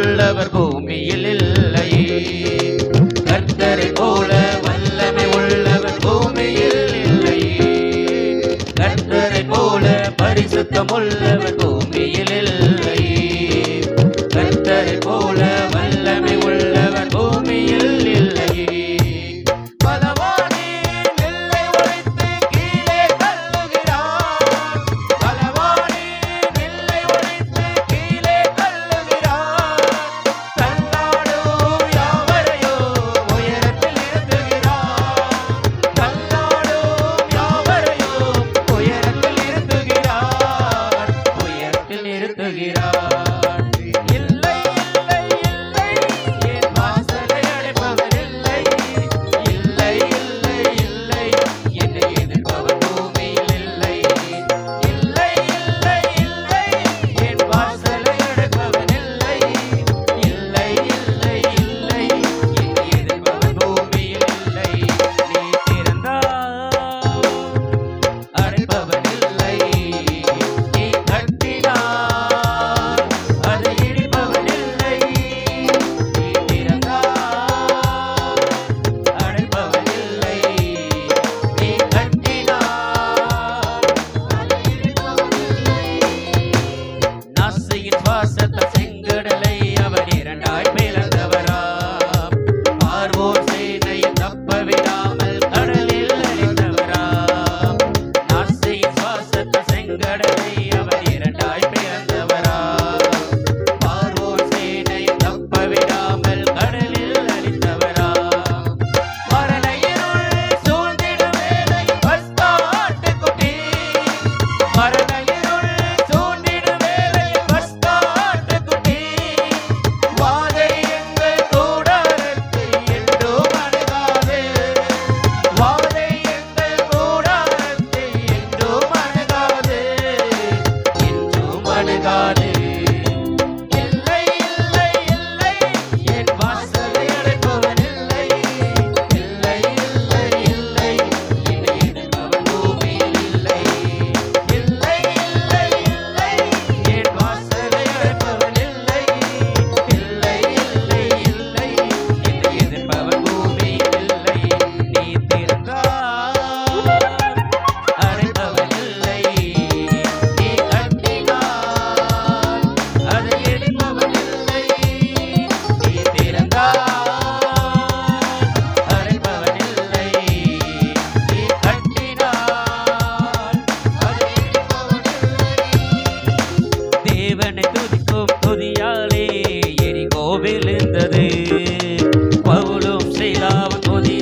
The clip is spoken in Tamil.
உள்ளவர் பூமியில் இல்லை. கர்த்தரை போல வல்லமை உள்ளவர் பூமியில் இல்லை. கர்த்தரை போல பரிசுத்தம் உள்ளவர் பூமியில் இல்லை. God உன்னை துதிக்கும் துதியாலே எரிகோ விழுந்தது பவுலும் செய்லாவும் துதி